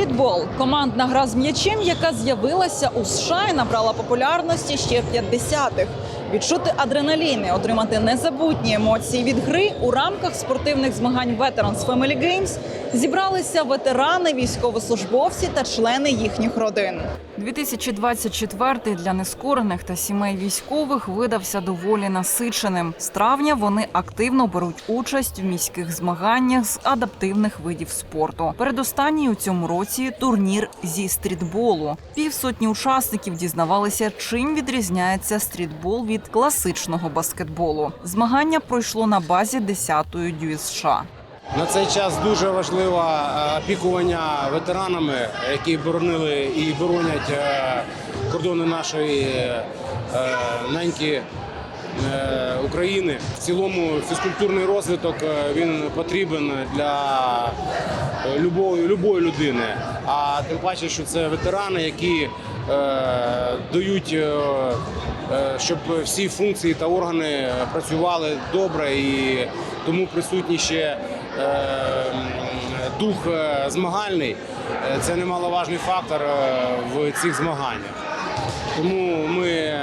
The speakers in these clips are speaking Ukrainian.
Стрітбол командна гра з м'ячем, яка з'явилася у США і набрала популярності ще в 50-х. Відчути адреналіни, отримати незабутні емоції від гри у рамках спортивних змагань Veterans Family Games зібралися ветерани, військовослужбовці та члени їхніх родин. 2024 для нескорених та сімей військових видався доволі насиченим. З травня вони активно беруть участь в міських змаганнях з адаптивних видів спорту. Передостанній у цьому році турнір зі стрітболу. Півсотні учасників дізнавалися, чим відрізняється стрітбол від класичного баскетболу. Змагання пройшло на базі 10-ї ДЮСШ. На цей час дуже важливо е, опікування ветеранами, які боронили і боронять е, кордони нашої е, неньки України. В цілому фізкультурний розвиток він потрібен для любої, любої людини. А тим паче, що це ветерани, які дають, щоб всі функції та органи працювали добре, і тому присутній ще дух е, змагальний. Е, Це немаловажний фактор е, в цих змаганнях. Тому ми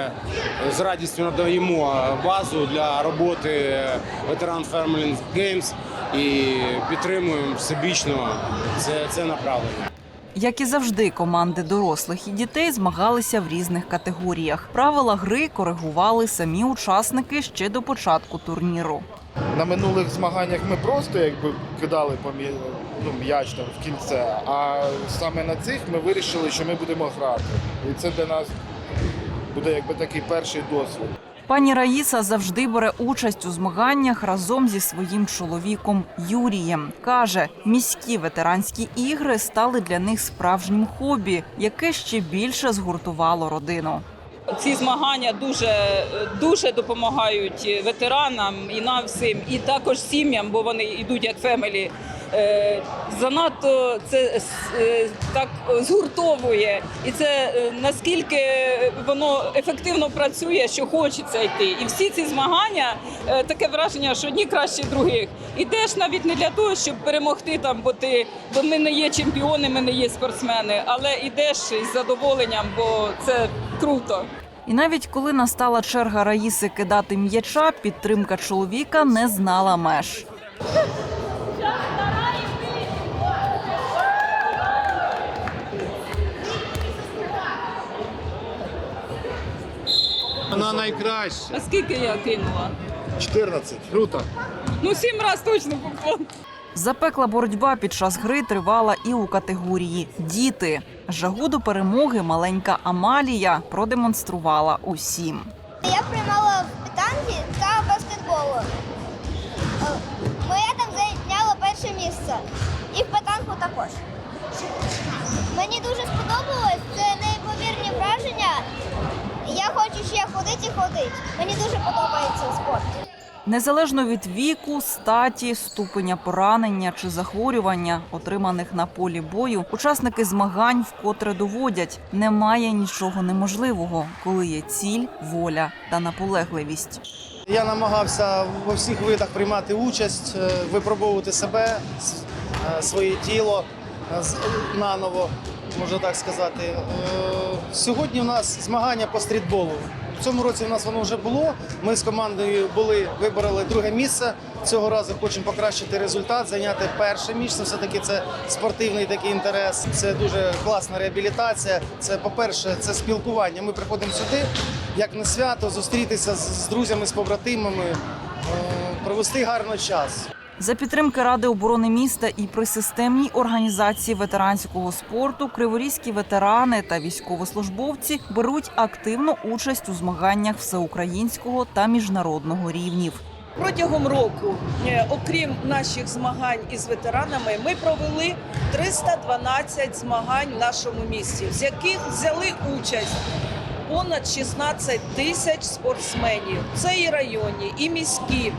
з радістю надаємо базу для роботи ветеран Family Games і підтримуємо всебічно це, це направлення. Як і завжди, команди дорослих і дітей змагалися в різних категоріях. Правила гри коригували самі учасники ще до початку турніру. На минулих змаганнях ми просто якби кидали ну, м'яч там в кільце, а саме на цих ми вирішили, що ми будемо грати. І це для нас буде якби такий перший досвід. Пані Раїса завжди бере участь у змаганнях разом зі своїм чоловіком Юрієм. каже, міські ветеранські ігри стали для них справжнім хобі, яке ще більше згуртувало родину. Ці змагання дуже дуже допомагають ветеранам і нам всім, і також сім'ям, бо вони йдуть як фемелі. Е, Занадто це е, так згуртовує, і це е, наскільки воно ефективно працює, що хочеться йти. І всі ці змагання таке враження, що одні краще других. Ідеш навіть не для того, щоб перемогти там, бо ти бо ми не є чемпіони, ми не є спортсмени, але йдеш із задоволенням, бо це круто. І навіть коли настала черга Раїси кидати м'яча, підтримка чоловіка не знала меж. Вона найкраща. А скільки я кинула? 14. Круто. Ну сім раз точно попав. Запекла боротьба під час гри тривала і у категорії Діти. Жагу до перемоги маленька Амалія продемонструвала усім. Я приймала в питанці та баскетболу. Е, Моя там зайняла перше місце. І в питанку також. Я хочу ще ходити і ходити. Мені дуже подобається спорт. Незалежно від віку, статі, ступеня поранення чи захворювання, отриманих на полі бою, учасники змагань вкотре доводять, немає нічого неможливого, коли є ціль, воля та наполегливість. Я намагався во всіх видах приймати участь, е, випробовувати себе, е, своє тіло е, з- наново, можна так сказати. Е, Сьогодні у нас змагання по стрітболу. В цьому році у нас воно вже було. Ми з командою були, вибороли друге місце. Цього разу хочемо покращити результат, зайняти перше місце. Все-таки це спортивний такий інтерес. Це дуже класна реабілітація. Це, по-перше, це спілкування. Ми приходимо сюди, як на свято, зустрітися з, з друзями, з побратимами, е, провести гарно час. За підтримки Ради оборони міста і при системній організації ветеранського спорту криворізькі ветерани та військовослужбовці беруть активну участь у змаганнях всеукраїнського та міжнародного рівнів. Протягом року, е, окрім наших змагань із ветеранами, ми провели 312 змагань в нашому місті, з яких взяли участь понад 16 тисяч спортсменів. Це і районні, і міські,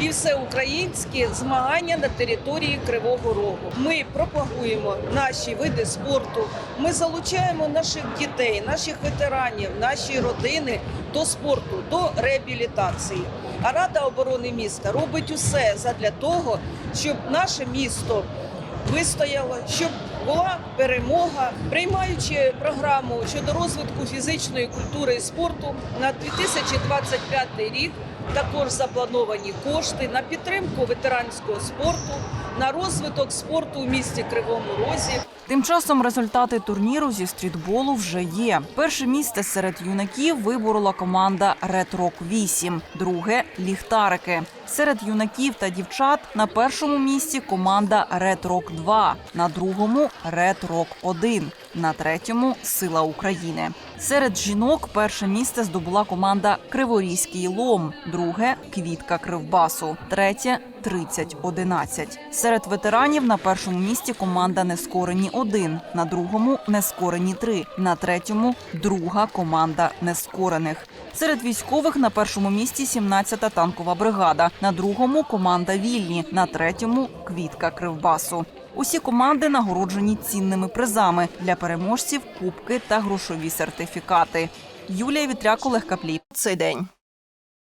і всеукраїнські змагання на території Кривого Рогу. Ми пропагуємо наші види спорту. Ми залучаємо наших дітей, наших ветеранів, наші родини до спорту, до реабілітації. А Рада оборони міста робить усе задля того, щоб наше місто вистояло, щоб була перемога, приймаючи програму щодо розвитку фізичної культури і спорту на 2025 рік. Також заплановані кошти на підтримку ветеранського спорту, на розвиток спорту у місті Кривому Розі. Тим часом результати турніру зі стрітболу вже є. Перше місце серед юнаків виборола команда Ред Рок 8, друге ліхтарики. Серед юнаків та дівчат на першому місці команда Ред Рок 2, на другому Ред Рок 1, на третьому Сила України. Серед жінок перше місце здобула команда Криворізький лом, друге Квітка Кривбасу, третє 30-11. Серед ветеранів на першому місці команда Нескорені 1, на другому Нескорені 3, на третьому друга команда Нескорених. Серед військових на першому місці 17-та танкова бригада, на другому команда Вільні, на третьому Квітка Кривбасу. Усі команди нагороджені цінними призами для переможців, кубки та грошові сертифікати. Юлія Вітряк, Олег Каплій. Цей день.